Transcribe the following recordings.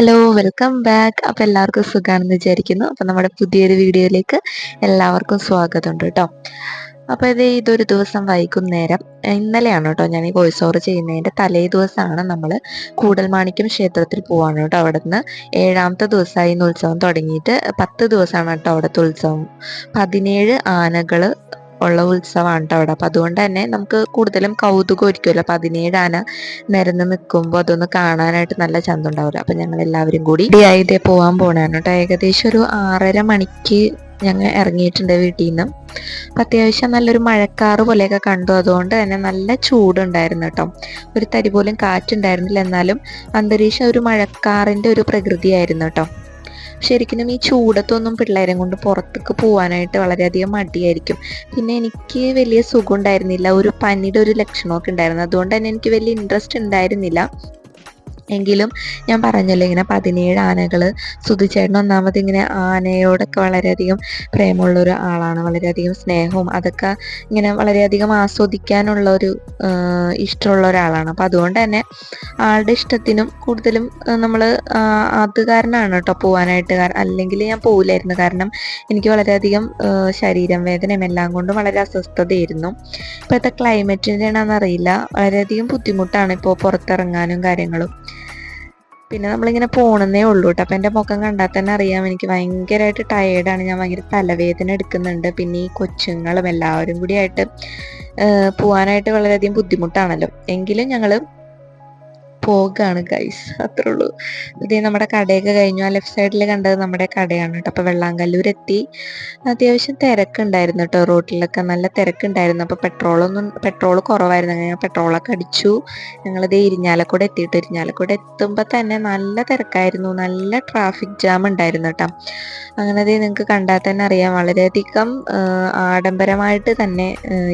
Hello welcome back അപ്പോൾ എല്ലാവർക്കും സുഖമാണെന്ന് വിചാരിക്കുന്നു. അപ്പോൾ നമ്മുടെ പുതിയൊരു വീഡിയോയിലേക്ക് എല്ലാവർക്കും സ്വാഗതമുണ്ട് കേട്ടോ. അപ്പോൾ ഇത് ഇതൊരു ദിവസം വൈകുന്നേരം. ഇന്നലെയാണ് കേട്ടോ ഞാൻ ഈ വോയിസ് ഓവർ ചെയ്യുന്നതിന്റെ തലേ ദിവസമാണ് നമ്മൾ കൂടൽമാണിക്യം ക്ഷേത്രത്തിൽ പോവാണ് കേട്ടോ. അവിടെ നിന്ന് ഏഴാമത്തെ ദിവസമായി ഇന്ന് ഉത്സവം തുടങ്ങിയിട്ട് പത്ത് ദിവസമാണ് കേട്ടോ അവിടുത്തെ ഉത്സവം. പതിനേഴ് ആനകൾ ഉള്ള ഉത്സവമാണ് കേട്ടോ അവിടെ. അപ്പം അതുകൊണ്ട് തന്നെ നമുക്ക് കൂടുതലും കൗതുകം ഒരിക്കുമല്ലോ പതിനേഴ് ആന നിരന്ന് നിൽക്കുമ്പോൾ അതൊന്ന് കാണാനായിട്ട് നല്ല ചന്തം ഉണ്ടാവില്ല അപ്പം ഞങ്ങൾ എല്ലാവരും കൂടി ഇതേ പോകാൻ പോണാണ് കേട്ടോ ഏകദേശം ഒരു ആറര മണിക്ക് ഞങ്ങൾ ഇറങ്ങിയിട്ടുണ്ട് വീട്ടിൽ നിന്ന് അപ്പം അത്യാവശ്യം നല്ലൊരു മഴക്കാറ് പോലെയൊക്കെ കണ്ടു. അതുകൊണ്ട് തന്നെ നല്ല ചൂടുണ്ടായിരുന്നു കേട്ടോ ഒരു തരി പോലും കാറ്റുണ്ടായിരുന്നില്ല. എന്നാലും അന്തരീക്ഷം ഒരു മഴക്കാറിന്റെ ഒരു പ്രകൃതിയായിരുന്നു കേട്ടോ ശരിക്കും ഈ ചൂടത്തൊന്നും പിള്ളേരെ കൊണ്ട് പുറത്തേക്ക് പോകാനായിട്ട് വളരെയധികം മടിയായിരിക്കും. പിന്നെ എനിക്ക് വലിയ സുഖം ഉണ്ടായിരുന്നില്ല. ഒരു പനിയുടെ ഒരു ലക്ഷണമൊക്കെ ഉണ്ടായിരുന്നു. അതുകൊണ്ട് തന്നെ എനിക്ക് വലിയ ഇൻട്രസ്റ്റ് ഉണ്ടായിരുന്നില്ല. എങ്കിലും ഞാൻ പറഞ്ഞല്ലോ ഇങ്ങനെ പതിനേഴ് ആനകൾ സുധിച്ചേട്ടൻ ഒന്നാമത് ഇങ്ങനെ ആനയോടൊക്കെ വളരെയധികം പ്രേമമുള്ള ഒരു ആളാണ്. വളരെയധികം സ്നേഹവും അതൊക്കെ ഇങ്ങനെ വളരെയധികം ആസ്വദിക്കാനുള്ള ഒരു ഇഷ്ടമുള്ള ഒരാളാണ്. അപ്പം അതുകൊണ്ട് തന്നെ ആളുടെ ഇഷ്ടത്തിനും കൂടുതലും നമ്മൾ അത് കാരണമാണ് കേട്ടോ പോകാനായിട്ട് അല്ലെങ്കിൽ ഞാൻ പോവില്ലായിരുന്നു. കാരണം എനിക്ക് വളരെയധികം ശരീരം വേദനയും എല്ലാം കൊണ്ടും വളരെ അസ്വസ്ഥതയായിരുന്നു. ഇപ്പോഴത്തെ ക്ലൈമറ്റിന്റെ ആണെന്നറിയില്ല വളരെയധികം ബുദ്ധിമുട്ടാണ് ഇപ്പോൾ പുറത്തിറങ്ങാനും കാര്യങ്ങളും. പിന്നെ നമ്മളിങ്ങനെ പോണെന്നേ ഉള്ളൂ കേട്ടോ അപ്പം എന്റെ മുഖം കണ്ടാൽ തന്നെ അറിയാം എനിക്ക് ഭയങ്കരമായിട്ട് ടയേർഡാണ് ഞാൻ ഭയങ്കര തലവേദന എടുക്കുന്നുണ്ട്. പിന്നെ ഈ കൊച്ചുങ്ങളും എല്ലാവരും കൂടി ആയിട്ട് പോവാനായിട്ട് വളരെയധികം ബുദ്ധിമുട്ടാണല്ലോ. എങ്കിലും ഞങ്ങൾ പോകാണ് ഗൈസ് അത്രേ ഉള്ളൂ ഇതേ നമ്മുടെ കടയൊക്കെ കഴിഞ്ഞു. ആ ലെഫ്റ്റ് സൈഡിൽ കണ്ടത് നമ്മുടെ കടയാണ് കേട്ടോ. അപ്പോൾ വെള്ളാങ്കല്ലൂർ എത്തി അത്യാവശ്യം തിരക്കുണ്ടായിരുന്നു കേട്ടോ റോട്ടിലൊക്കെ. നല്ല തിരക്കുണ്ടായിരുന്നു. അപ്പോൾ പെട്രോളൊന്നും പെട്രോൾ കുറവായിരുന്നു. അങ്ങനെ പെട്രോളൊക്കെ അടിച്ചു. ഞങ്ങളിത് ഇരിഞ്ഞാലക്കൂടെ എത്തിയിട്ട് ഇരിഞ്ഞാലക്കൂടെ എത്തുമ്പോൾ തന്നെ നല്ല തിരക്കായിരുന്നു. നല്ല ട്രാഫിക് ജാം ഉണ്ടായിരുന്നു കേട്ടോ. അങ്ങനെ നിങ്ങൾക്ക് കണ്ടാൽ തന്നെ അറിയാം. വളരെയധികം ആഡംബരമായിട്ട് തന്നെ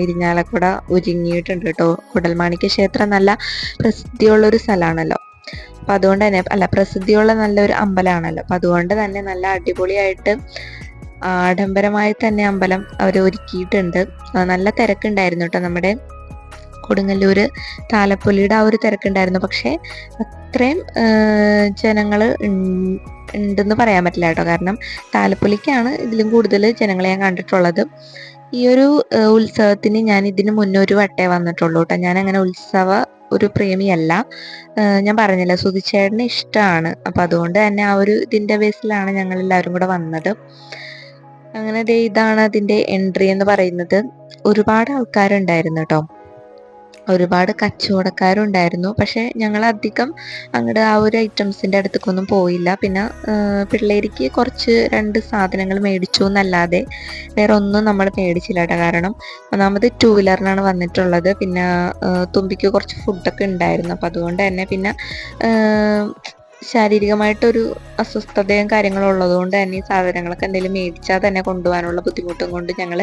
ഇരിഞ്ഞാലക്കുട ഒരുങ്ങിയിട്ടുണ്ട് കേട്ടോ. കുടൽമാണിക്യ ക്ഷേത്രം നല്ല പ്രസിദ്ധിയുള്ളൊരു സ്ഥലമാണല്ലോ അപ്പം അതുകൊണ്ട് തന്നെ അല്ല പ്രസിദ്ധിയുള്ള നല്ലൊരു അമ്പലമാണല്ലോ. അപ്പം അതുകൊണ്ട് തന്നെ നല്ല അടിപൊളിയായിട്ട് ആഡംബരമായി തന്നെ അമ്പലം അവർ ഒരുക്കിയിട്ടുണ്ട്. നല്ല തിരക്കുണ്ടായിരുന്നു കേട്ടോ നമ്മുടെ കൊടുങ്ങല്ലൂർ താലപ്പൊലിയുടെ ആ ഒരു തിരക്കുണ്ടായിരുന്നു. പക്ഷേ അത്രയും ജനങ്ങൾ ഉണ്ടെന്ന് പറയാൻ പറ്റില്ല കേട്ടോ. കാരണം താലപ്പൊലിക്കാണ് ഇതിലും കൂടുതൽ ജനങ്ങളെ ഞാൻ കണ്ടിട്ടുള്ളത്. ഈ ഒരു ഉത്സവത്തിന് ഞാൻ ഇതിന് മുന്നേ ഒരു വട്ടേ വന്നിട്ടുള്ളൂ കേട്ടോ. ഞാൻ അങ്ങനെ ഉത്സവ ഒരു പ്രേമിയല്ല. ഞാൻ പറഞ്ഞില്ല സുധിച്ചേട്ടന് ഇഷ്ടമാണ് അപ്പം അതുകൊണ്ട് തന്നെ ആ ഒരു ഇതിന്റെ ബേസിലാണ് ഞങ്ങൾ എല്ലാവരും കൂടെ വന്നത്. അങ്ങനെ ഇതാണ് അതിന്റെ എൻട്രി എന്ന് പറയുന്നത്. ഒരുപാട് ആൾക്കാരുണ്ടായിരുന്നു കേട്ടോ. ഒരുപാട് കച്ചവടക്കാരുണ്ടായിരുന്നു. പക്ഷേ ഞങ്ങൾ അധികം അങ്ങോട്ട് ആ ഒരു ഐറ്റംസിന്റെ അടുത്തേക്കൊന്നും പോയില്ല. പിന്നെ പിള്ളേർക്ക് കുറച്ച് രണ്ട് സാധനങ്ങൾ മേടിച്ചു എന്നല്ലാതെ വേറെ ഒന്നും നമ്മൾ മേടിച്ചില്ല കാരണം ഒന്നാമത് ടൂ വീലറിനാണ് വന്നിട്ടുള്ളത്. പിന്നെ തുമ്പിക്ക് കുറച്ച് ഫുഡൊക്കെ ഉണ്ടായിരുന്നു. അപ്പോൾ അതുകൊണ്ട് തന്നെ പിന്നെ ശാരീരികമായിട്ടൊരു അസ്വസ്ഥതയും കാര്യങ്ങളും ഉള്ളതുകൊണ്ട് തന്നെ ഈ സാധനങ്ങളൊക്കെ എന്തെങ്കിലും മേടിച്ചാൽ തന്നെ കൊണ്ടുപോകാനുള്ള ബുദ്ധിമുട്ടും കൊണ്ട് ഞങ്ങൾ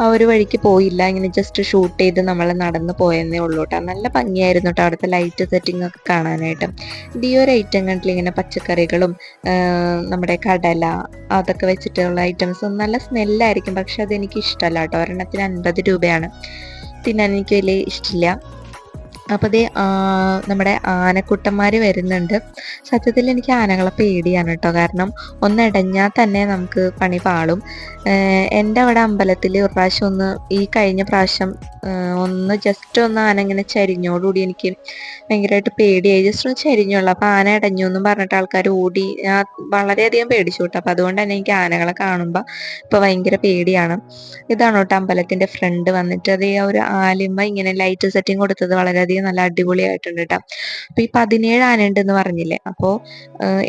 ആ ഒരു വഴിക്ക് പോയില്ല. ഇങ്ങനെ ജസ്റ്റ് ഷൂട്ട് ചെയ്ത് നമ്മൾ നടന്ന് പോയെന്നേ ഉള്ളൂ കേട്ടോ നല്ല ഭംഗിയായിരുന്നു കേട്ടോ അവിടുത്തെ ലൈറ്റ് സെറ്റിംഗ് ഒക്കെ കാണാനായിട്ട്. ഈ ഒരു ഐറ്റം കണ്ടില്ല? ഇങ്ങനെ പച്ചക്കറികളും നമ്മുടെ കടല അതൊക്കെ വെച്ചിട്ടുള്ള ഐറ്റംസ് നല്ല സ്മെല്ലായിരിക്കും പക്ഷെ അതെനിക്ക് ഇഷ്ടമല്ല കേട്ടോ ഒരെണ്ണത്തിന് അൻപത് രൂപയാണ്. തിന്നാൻ എനിക്ക് വലിയ ഇഷ്ടമില്ല. അപ്പോൾ ദേ നമ്മുടെ ആനക്കുട്ടന്മാർ വരുന്നുണ്ട്. സത്യത്തിൽ എനിക്ക് ആനകളെ പേടിയാണ് കേട്ടോ. കാരണം ഒന്നടഞ്ഞാൽ തന്നെ നമുക്ക് പണി പാളും. എന്റെ അവിടെ അമ്പലത്തിൽ ഒരു പ്രാവശ്യം ഒന്ന് ഈ കഴിഞ്ഞ പ്രാവശ്യം ഒന്ന് ജസ്റ്റ് ഒന്ന് ആന ഇങ്ങനെ ചരിഞ്ഞോടുകൂടി എനിക്ക് ഭയങ്കരമായിട്ട് പേടിയായി. ജസ്റ്റ് ഒന്ന് ചരിഞ്ഞുള്ളൂ അപ്പോൾ ആന ഇടഞ്ഞു എന്നും പറഞ്ഞിട്ട് ആൾക്കാർ ഓടി. ഞാൻ വളരെയധികം പേടിച്ചു കേട്ടോ. അപ്പോൾ അതുകൊണ്ട് തന്നെ എനിക്ക് ആനകളെ കാണുമ്പോൾ ഇപ്പോൾ ഭയങ്കര പേടിയാണ്. ഇതാണ് കേട്ടോ അമ്പലത്തിന്റെ ഫ്രണ്ട് വന്നിട്ട്. അത് ഒരു ആലിമ ഇങ്ങനെ ലൈറ്റ് സെറ്റിംഗ് കൊടുത്തത് വളരെയധികം നല്ല അടിപൊളിയായിട്ടുണ്ട് കേട്ടോ അപ്പൊ ഈ പതിനേഴ് ആന ഉണ്ടെന്ന് പറഞ്ഞില്ലേ അപ്പോൾ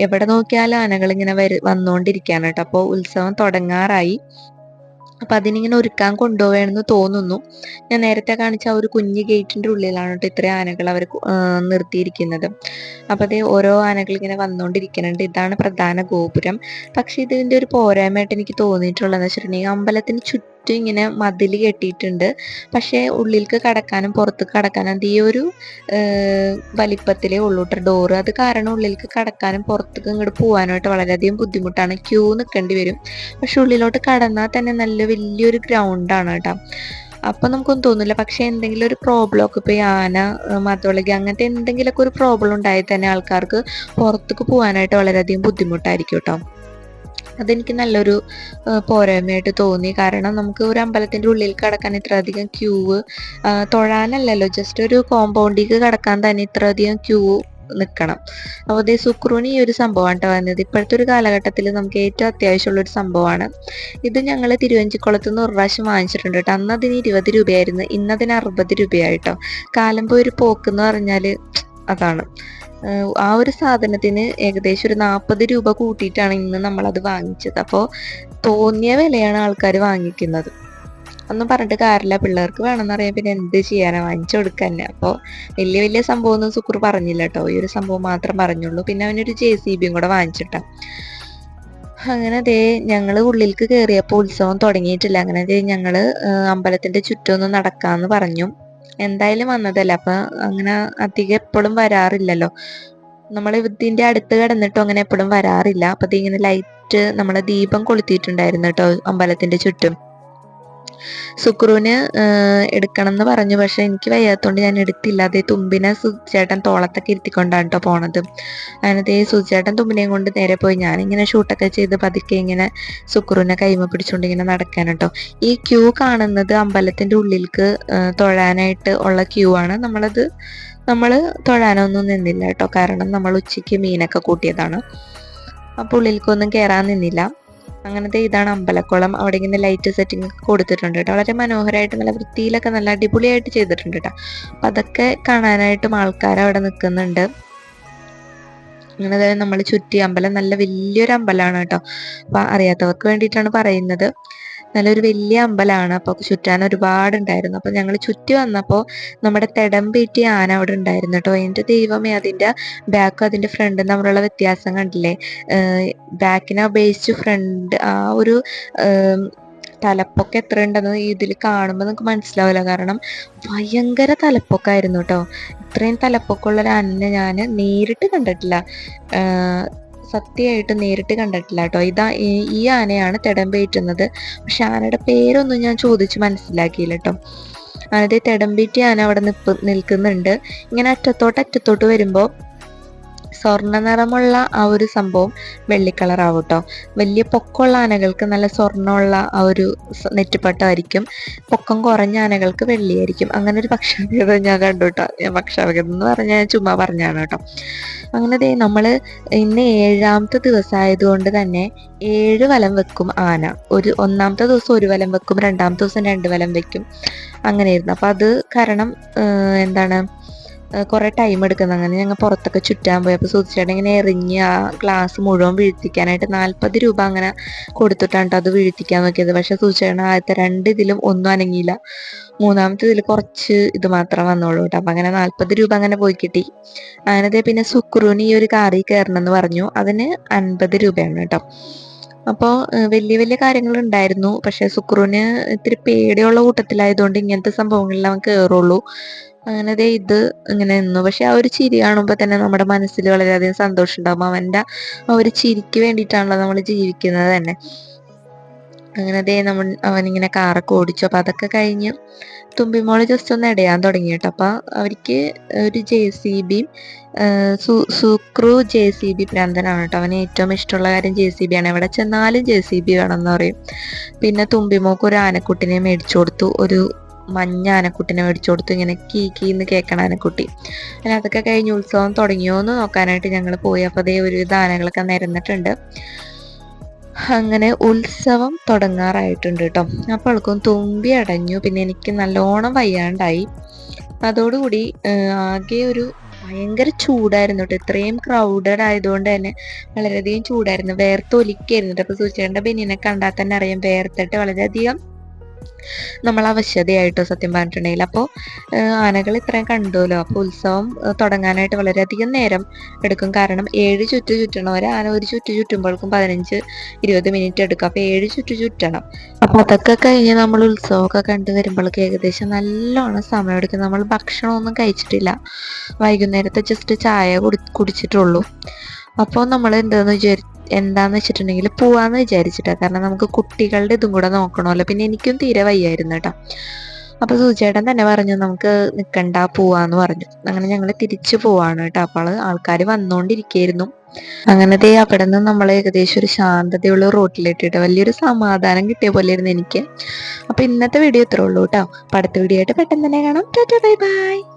എവിടെ നോക്കിയാലും ആനകൾ ഇങ്ങനെ വരു വന്നുകൊണ്ടിരിക്കുകയാണ് കേട്ടോ അപ്പോൾ ഉത്സവം തുടങ്ങാറായി. അപ്പം അതിനിങ്ങനെ ഒരുക്കാൻ കൊണ്ടുപോവുകയാണെന്ന് തോന്നുന്നു. ഞാൻ നേരത്തെ കാണിച്ച ആ ഒരു കുഞ്ഞു ഗേറ്റിന്റെ ഉള്ളിലാണ് കേട്ടോ ഇത്രയും ആനകൾ അവർ നിർത്തിയിരിക്കുന്നത്. അപ്പോൾ അതേ ഓരോ ആനകൾ ഇങ്ങനെ വന്നുകൊണ്ടിരിക്കുന്നുണ്ട് ഇതാണ് പ്രധാന ഗോപുരം. പക്ഷേ ഇതിന്റെ ഒരു പോരായ്മയായിട്ട് എനിക്ക് തോന്നിയിട്ടുള്ളതെന്ന് വെച്ചിട്ടുണ്ടെങ്കിൽ അമ്പലത്തിന് ചുറ്റും ചുറ്റും ഇങ്ങനെ മതിൽ കെട്ടിയിട്ടുണ്ട്. പക്ഷേ ഉള്ളിലേക്ക് കടക്കാനും പുറത്തേക്ക് കടക്കാനും അത് ഈ ഒരു വലിപ്പത്തിലേ ഉള്ളൂ കേട്ടോ ഡോറ്. അത് കാരണം ഉള്ളിലേക്ക് കടക്കാനും പുറത്തേക്ക് ഇങ്ങോട്ട് പോകാനായിട്ട് വളരെയധികം ബുദ്ധിമുട്ടാണ്. ക്യൂ നിൽക്കേണ്ടി വരും. പക്ഷെ ഉള്ളിലോട്ട് കടന്നാൽ തന്നെ നല്ല വലിയൊരു ഗ്രൗണ്ടാണ് കേട്ടോ അപ്പം നമുക്കൊന്നും തോന്നില്ല പക്ഷേ എന്തെങ്കിലും ഒരു പ്രോബ്ലം ഒക്കെ ഇപ്പോൾ ആന മാത്രമല്ലെങ്കിൽ അങ്ങനത്തെ എന്തെങ്കിലുമൊക്കെ ഒരു പ്രോബ്ലം ഉണ്ടായി തന്നെ ആൾക്കാർക്ക് പുറത്തേക്ക് പോകാനായിട്ട് വളരെയധികം ബുദ്ധിമുട്ടായിരിക്കും കേട്ടോ അതെനിക്ക് നല്ലൊരു പോരായ്മയായിട്ട് തോന്നി. കാരണം നമുക്ക് ഒരു അമ്പലത്തിന്റെ ഉള്ളിൽ കടക്കാൻ ഇത്രയധികം ക്യൂവ് തൊഴാനല്ലല്ലോ. ജസ്റ്റ് ഒരു കോമ്പൗണ്ടിക്ക് കടക്കാൻ തന്നെ ഇത്രയധികം ക്യൂ നിൽക്കണം അപ്പോൾ അതേ സുക്രൂണി ഈ ഒരു സംഭവമാണ് വന്നത്. ഇപ്പോഴത്തെ ഒരു കാലഘട്ടത്തിൽ നമുക്ക് ഏറ്റവും അത്യാവശ്യമുള്ള ഒരു സംഭവമാണ്. ഇത് ഞങ്ങൾ തിരുവഞ്ചിക്കുളത്ത് നിന്ന് ഒരു പ്രാവശ്യം വാങ്ങിച്ചിട്ടുണ്ട് കേട്ടോ അന്ന് അതിന് ഇരുപത് രൂപയായിരുന്നു. ഇന്നതിന് അറുപത് രൂപയായിട്ടോ കാലം പോയി ഒരു പോക്ക് എന്ന് പറഞ്ഞാൽ അതാണ്. ആ ഒരു സാധനത്തിന് ഏകദേശം ഒരു നാൽപ്പത് രൂപ കൂട്ടിയിട്ടാണ് ഇന്ന് നമ്മൾ അത് വാങ്ങിച്ചത്. അപ്പോൾ തോന്നിയ വിലയാണ് ആൾക്കാർ വാങ്ങിക്കുന്നത്. ഒന്നും പറഞ്ഞിട്ട് കാര്യമില്ല. പിള്ളേർക്ക് വേണമെന്നറിയാൻ പിന്നെ എന്ത് ചെയ്യാനാ? വാങ്ങിച്ചു കൊടുക്കുക അപ്പോൾ വലിയ വലിയ സംഭവം ഒന്നും സുക്കൂർ പറഞ്ഞില്ല കേട്ടോ. ഈ ഒരു സംഭവം മാത്രം പറഞ്ഞുള്ളൂ. പിന്നെ അവനൊരു ജെ സി ബിയും കൂടെ വാങ്ങിച്ചിട്ടാ. അങ്ങനെ ദേ ഞങ്ങൾ ഉള്ളിലേക്ക് കയറിയപ്പോൾ ഉത്സവം തുടങ്ങിയിട്ടില്ല. അങ്ങനെ ദേ ഞങ്ങൾ അമ്പലത്തിന്റെ ചുറ്റൊന്ന് നടക്കാമെന്ന് പറഞ്ഞു. എന്തായാലും വന്നതല്ല? അപ്പൊ അങ്ങനെ അധികം എപ്പോഴും വരാറില്ലല്ലോ. നമ്മൾ ഇതിന്റെ അടുത്ത് കിടന്നിട്ടും അങ്ങനെ എപ്പോഴും വരാറില്ല. അപ്പൊ ഇങ്ങനെ ലൈറ്റ് നമ്മളെ ദീപം കൊളുത്തിയിട്ടുണ്ടായിരുന്നു കേട്ടോ അമ്പലത്തിന്റെ ചുറ്റും. സുക്രുവിന് എടുക്കണം എന്ന് പറഞ്ഞു. പക്ഷെ എനിക്ക് വയ്യാത്തോണ്ട് ഞാൻ എടുത്തില്ല. അതേ തുമ്പിനെ സുചേട്ടൻ തോളത്തൊക്കെ ഇരുത്തിക്കൊണ്ടാണ് കേട്ടോ പോണത്. അതിനകത്ത് ഈ സുചേട്ടൻ തുമ്പിനെയും കൊണ്ട് നേരെ പോയി. ഞാൻ ഞാനിങ്ങനെ ഷൂട്ടൊക്കെ ചെയ്ത് പതുക്കെ ഇങ്ങനെ സുക്രുവിനെ കൈമ പിടിച്ചുകൊണ്ട് ഇങ്ങനെ നടക്കാൻ കേട്ടോ ഈ ക്യൂ കാണുന്നത് അമ്പലത്തിന്റെ ഉള്ളിൽക്ക് തൊഴാനായിട്ട് ഉള്ള ക്യൂ ആണ്. നമ്മളത് നമ്മൾ തൊഴാനൊന്നും നിന്നില്ല കേട്ടോ കാരണം നമ്മൾ ഉച്ചയ്ക്ക് മീനൊക്കെ കൂട്ടിയതാണ്. അപ്പോൾ ഉള്ളിലേക്കൊന്നും കയറാൻ നിന്നില്ല. അങ്ങനത്തെ ഇതാണ് അമ്പലക്കുളം. അവിടെ ഇങ്ങനെ ലൈറ്റ് സെറ്റിംഗ് കൊടുത്തിട്ടുണ്ട് കേട്ടോ. വളരെ മനോഹരമായിട്ട് നല്ല വൃത്തിയിലൊക്കെ നല്ല അടിപൊളിയായിട്ട് ചെയ്തിട്ടുണ്ട് കേട്ടോ. അപ്പം അതൊക്കെ കാണാനായിട്ടും ആൾക്കാർ അവിടെ നിൽക്കുന്നുണ്ട് അങ്ങനെ നമ്മൾ ചുറ്റി അമ്പലം നല്ല വലിയൊരു അമ്പലമാണ് കേട്ടോ. അപ്പം അറിയാത്തവർക്ക് വേണ്ടിയിട്ടാണ് പറയുന്നത്. നല്ലൊരു വലിയ അമ്പലമാണ് അപ്പോൾ ചുറ്റാൻ ഒരുപാട് ഉണ്ടായിരുന്നു അപ്പോൾ ഞങ്ങൾ ചുറ്റി വന്നപ്പോൾ നമ്മുടെ തെടമ്പേറ്റി ആന അവിടെ ഉണ്ടായിരുന്നു കേട്ടോ എന്റെ ദൈവമേ അതിന്റെ ബാക്കും അതിന്റെ ഫ്രണ്ടും തമ്മിലുള്ള വ്യത്യാസം കണ്ടില്ലേ? ബാക്കിനെ അപേക്ഷിച്ച് ഫ്രണ്ട് ആ ഒരു തലപ്പൊക്കെ എത്ര ഉണ്ടെന്ന് ഇതിൽ കാണുമ്പോൾ നമുക്ക് മനസ്സിലാവില്ല. കാരണം ഭയങ്കര തലപ്പൊക്കായിരുന്നു കേട്ടോ ഇത്രയും തലപ്പൊക്കമുള്ള ഒരു അന്നെ ഞാൻ നേരിട്ട് കണ്ടിട്ടില്ല. സത്യമായിട്ട് നേരിട്ട് കണ്ടിട്ടില്ല കേട്ടോ. ഇതാ ഈ ആനയാണ് തിടമ്പേറ്റുന്നത് പക്ഷെ ആനയുടെ പേരൊന്നും ഞാൻ ചോദിച്ച് മനസ്സിലാക്കിയില്ല കേട്ടോ. ആനയുടെ തിടമ്പേറ്റി ആന അവിടെ നിൽപ്പ് നിൽക്കുന്നുണ്ട്. ഇങ്ങനെ അറ്റത്തോട്ട് അറ്റത്തോട്ട് വരുമ്പോൾ സ്വർണ നിറമുള്ള ആ ഒരു സംഭവം വെള്ളിക്കളറാവും കേട്ടോ വലിയ പൊക്കമുള്ള ആനകൾക്ക് നല്ല സ്വർണമുള്ള ആ ഒരു നെറ്റിപ്പട്ടമായിരിക്കും പൊക്കം കുറഞ്ഞ ആനകൾക്ക് വെള്ളിയായിരിക്കും. അങ്ങനെ ഒരു പക്ഷാഭേദം ഞാൻ കണ്ടു കേട്ടോ ഞാൻ പക്ഷാഭേദം എന്ന് പറഞ്ഞാൽ ഞാൻ ചുമ്മാ പറഞ്ഞാണ് കേട്ടോ. അങ്ങനെ ദേ നമ്മൾ ഇന്ന് ഏഴാമത്തെ ദിവസമായതുകൊണ്ട് തന്നെ ഏഴ് വലം വെക്കും ആന. ഒരു ഒന്നാമത്തെ ദിവസം ഒരു വലം വെക്കും രണ്ടാമത്തെ ദിവസം രണ്ട് വലം വെക്കും. അങ്ങനെയായിരുന്നു. അപ്പം അത് കാരണം എന്താണ് കുറേ ടൈം എടുക്കുന്നത് അങ്ങനെ ഞങ്ങൾ പുറത്തൊക്കെ ചുറ്റാൻ പോയി അപ്പോൾ സൂചിച്ചേട്ടൻ ഇങ്ങനെ എറിഞ്ഞ് ആ ഗ്ലാസ് മുഴുവൻ വീഴ്ത്തിക്കാനായിട്ട് നാൽപ്പത് രൂപ അങ്ങനെ കൊടുത്തിട്ടാണ് അത് വീഴ്ത്തിക്കാൻ നോക്കിയത്. പക്ഷേ സൂചിച്ചേട്ടൻ ആദ്യത്തെ രണ്ട് ഇതിലും ഒന്നും അനങ്ങിയില്ല. മൂന്നാമത്തെ ഇതിൽ കുറച്ച് ഇത് മാത്രം വന്നോളൂ കേട്ടോ. അപ്പം അങ്ങനെ നാൽപ്പത് രൂപ അങ്ങനെ പോയി കിട്ടി. അങ്ങനത്തെ പിന്നെ സുക്രൂന് ഈ ഒരു കാറിൽ കയറണം എന്ന് പറഞ്ഞു. അതിന് അൻപത് രൂപയാണ് കേട്ടോ. അപ്പോൾ വലിയ വലിയ കാര്യങ്ങൾ ഉണ്ടായിരുന്നു പക്ഷേ സുക്രൂന് ഇത്തിരി പേടിയുള്ള കൂട്ടത്തിലായതുകൊണ്ട് ഇങ്ങനത്തെ സംഭവങ്ങളിൽ അവൻ കയറുള്ളൂ അങ്ങനെ ദേ ഇത് ഇങ്ങനെ നിന്നു. പക്ഷെ ആ ഒരു ചിരി കാണുമ്പോൾ തന്നെ നമ്മുടെ മനസ്സിൽ വളരെയധികം സന്തോഷം ഉണ്ടാകും അവന്റെ ആ ഒരു ചിരിക്ക് വേണ്ടിയിട്ടാണല്ലോ നമ്മൾ ജീവിക്കുന്നത് തന്നെ. അങ്ങനെ അതേ നമ്മൾ അവനിങ്ങനെ കാറൊക്കെ ഓടിച്ചു. അപ്പോൾ അതൊക്കെ കഴിഞ്ഞ് തുമ്പിമോൾ ജസ്റ്റ് ഒന്ന് ഇടയാൻ തുടങ്ങി കേട്ടോ. അപ്പോൾ അവർക്ക് ഒരു ജെ സി ബിയും സുക്രു ജെ സി ബി പ്രാന്തനാണ് കേട്ടോ. അവന് ഏറ്റവും ഇഷ്ടമുള്ള കാര്യം ജെ സി ബി ആണ്. എവിടെ ചെന്നാലും ജെ സി ബി വേണമെന്ന് പറയും. പിന്നെ തുമ്പിമോക്ക് ഒരു ആനക്കുട്ടിനെ മേടിച്ചു കൊടുത്തു. ഒരു മഞ്ഞ ആനക്കുട്ടിനെ മേടിച്ചു കൊടുത്തു. ഇങ്ങനെ കീ കീന്ന് കേൾക്കണ ആനക്കുട്ടി. അങ്ങനെ അതൊക്കെ കഴിഞ്ഞ് ഉത്സവം തുടങ്ങിയോ എന്ന് നോക്കാനായിട്ട് ഞങ്ങൾ പോയി. അപ്പോൾ അതേ ഒരുവിധ ആനകളൊക്കെ നിരന്നിട്ടുണ്ട്. അങ്ങനെ ഉത്സവം തുടങ്ങാറായിട്ടുണ്ട് കേട്ടോ. അപ്പോഴേക്കും തുമ്പി അടഞ്ഞു. പിന്നെ എനിക്ക് നല്ലോണം വയ്യാണ്ടായി. അതോടുകൂടി ആകെ ഒരു ഭയങ്കര ചൂടായിരുന്നു കേട്ടോ. ഇത്രയും ക്രൗഡഡ് ആയതുകൊണ്ട് തന്നെ വളരെയധികം ചൂടായിരുന്നു. വേർത്തൊലിക്കായിരുന്നു. അപ്പോൾ സൂചിച്ചേണ്ട ബെന്നിനെ കണ്ടാൽ തന്നെ അറിയാം വേർത്തിട്ട് വളരെയധികം നമ്മൾ അവശതയായിട്ടോ സത്യം പറഞ്ഞിട്ടുണ്ടെങ്കിൽ അപ്പോൾ ആനകൾ ഇത്രയും കണ്ടുല്ലോ. അപ്പോൾ ഉത്സവം തുടങ്ങാനായിട്ട് വളരെയധികം നേരം എടുക്കും. കാരണം ഏഴ് ചുറ്റു ചുറ്റണം. ഒരു ആന ഒരു ചുറ്റു ചുറ്റുമ്പോഴേക്കും പതിനഞ്ച് ഇരുപത് മിനിറ്റ് എടുക്കും. അപ്പോൾ ഏഴ് ചുറ്റു ചുറ്റണം. അപ്പോൾ അതൊക്കെ കഴിഞ്ഞ് നമ്മൾ ഉത്സവമൊക്കെ കണ്ടു വരുമ്പോഴേക്ക് ഏകദേശം നല്ലോണം സമയം എടുക്കും. നമ്മൾ ഭക്ഷണമൊന്നും കഴിച്ചിട്ടില്ല. വൈകുന്നേരത്തെ ജസ്റ്റ് ചായ കുടി കുടിച്ചിട്ടുള്ളൂ. അപ്പോൾ നമ്മൾ എന്താണെന്ന് വിചാരി എന്താന്ന് വെച്ചിട്ടുണ്ടെങ്കിൽ പോവാന്ന് വിചാരിച്ചിട്ടാ. കാരണം നമുക്ക് കുട്ടികളുടെ ഇതും കൂടെ നോക്കണമല്ലോ. പിന്നെ എനിക്കും തീരെ വയ്യായിരുന്നു കേട്ടോ. അപ്പോൾ സുചേട്ടൻ തന്നെ പറഞ്ഞു നമുക്ക് നിൽക്കണ്ട പോവാന്ന് പറഞ്ഞു. അങ്ങനെ ഞങ്ങൾ തിരിച്ചു പോവാണ് കേട്ടോ. അപ്പോൾ ആൾക്കാർ വന്നുകൊണ്ടിരിക്കുകയായിരുന്നു അങ്ങനത്തെ അവിടെ നിന്ന് നമ്മൾ ഏകദേശം ഒരു ശാന്തതയുള്ള റോട്ടിലിട്ടിട്ട് വലിയൊരു സമാധാനം കിട്ടിയ പോലെ ആയിരുന്നു എനിക്ക്. അപ്പോൾ ഇന്നത്തെ വീഡിയോ ഇത്രേ ഉള്ളൂ കേട്ടോ. അപ്പോൾ അടുത്ത വീഡിയോ ആയിട്ട് പെട്ടെന്ന് തന്നെ കാണാം. Bye bye.